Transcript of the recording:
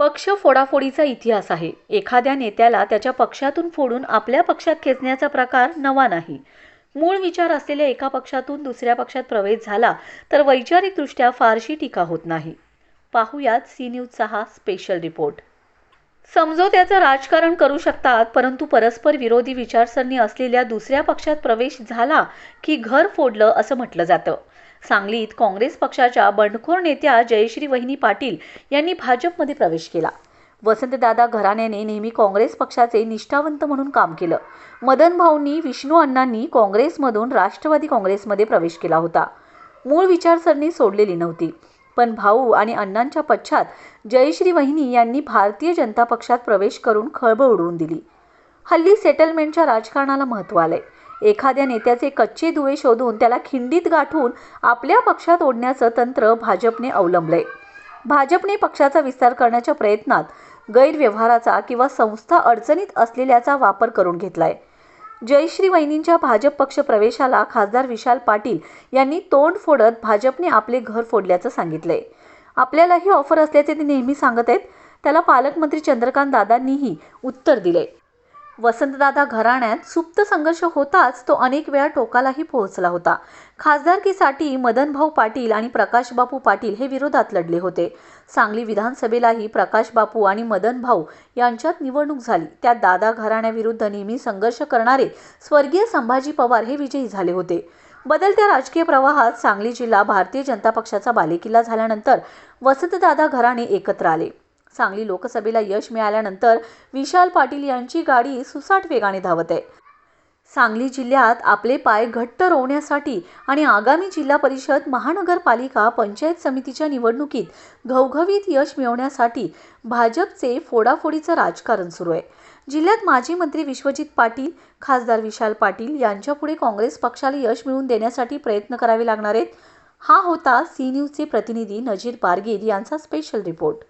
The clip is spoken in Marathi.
पक्ष फोडाफोडीचा इतिहास आहे. एखाद्या नेत्याला त्याच्या पक्षातून फोडून आपल्या पक्षात खेचण्याचा प्रकार नवा नाही. मूळ विचार असलेल्या एका पक्षातून दुसऱ्या पक्षात प्रवेश झाला तर वैचारिकदृष्ट्या फारशी टीका होत नाही. पाहुयात सी न्यूजचा हा स्पेशल रिपोर्ट समझोत्याचं राजकारण करू शकतात परंतु परस्पर विरोधी विचारसरणी असलेल्या दुसऱ्या पक्षात प्रवेश झाला की घर फोडलं असं म्हटलं जातं. सांगलीत काँग्रेस पक्षाच्या बंडखोर नेत्या जयश्री वहिनी पाटील यांनी भाजपमध्ये प्रवेश केला. वसंतदादा घराण्याने नेहमी काँग्रेस पक्षाचे निष्ठावंत म्हणून काम केलं. मदन भाऊंनी विष्णू अण्णांनी काँग्रेसमधून राष्ट्रवादी काँग्रेसमध्ये प्रवेश केला होता. मूळ विचारसरणी सोडलेली नव्हती. पण भाऊ आणि अण्णांच्या पश्चात जयश्री वहिनी यांनी भारतीय जनता पक्षात प्रवेश करून खळबळ उडवून दिली. हल्ली सेटलमेंटच्या राजकारणाला महत्त्व आलंय. एखाद्या नेत्याचे कच्चे दुवे शोधून त्याला खिंडीत गाठून आपल्या पक्षात ओढण्याचं तंत्र भाजपने अवलंबलंय. भाजपने पक्षाचा विस्तार करण्याच्या प्रयत्नात गैरव्यवहाराचा किंवा संस्था अडचणीत असलेल्याचा वापर करून घेतलाय. जयश्री वहिनींच्या भाजप पक्ष प्रवेशाला खासदार विशाल पाटील यांनी तोंड फोडत भाजपने आपले घर फोडल्याचं सांगितलंय. आपल्यालाही ऑफर असल्याचे ते नेहमी सांगत आहेत. त्याला पालकमंत्री चंद्रकांत दादांनीही उत्तर दिले वसंतदादा घराण्यात सुप्त संघर्ष होताच तो अनेक वेळा टोकालाही पोहोचला होता. खासदारकीसाठी मदनभाऊ पाटील आणि प्रकाशबापू पाटील हे विरोधात लढले होते. सांगली विधानसभेलाही प्रकाशबापू आणि मदन भाऊ यांच्यात निवडणूक झाली. त्यात दादा घराण्याविरुद्ध नेहमी संघर्ष करणारे स्वर्गीय संभाजी पवार हे विजयी झाले होते. बदलत्या राजकीय प्रवाहात सांगली जिल्हा भारतीय जनता पक्षाचा बालेकिल्ला झाल्यानंतर वसंतदादा घराणे एकत्र आले. सांगली लोकसभेला यश मिळाल्यानंतर विशाल पाटील यांची गाडी सुसाट वेगाने धावत आहे. सांगली जिल्ह्यात आपले पाय घट्ट रोवण्यासाठी आणि आगामी जिल्हा परिषद महानगरपालिका पंचायत समितीच्या निवडणुकीत घवघवीत यश मिळवण्यासाठी भाजपचे फोडाफोडीचं राजकारण सुरू आहे. जिल्ह्यात माजी मंत्री विश्वजित पाटील खासदार विशाल पाटील यांच्यापुढे काँग्रेस पक्षाला यश मिळवून देण्यासाठी प्रयत्न करावे लागणार आहेत. हा होता सी न्यूजचे प्रतिनिधी नजीर पारगीर यांचा स्पेशल रिपोर्ट.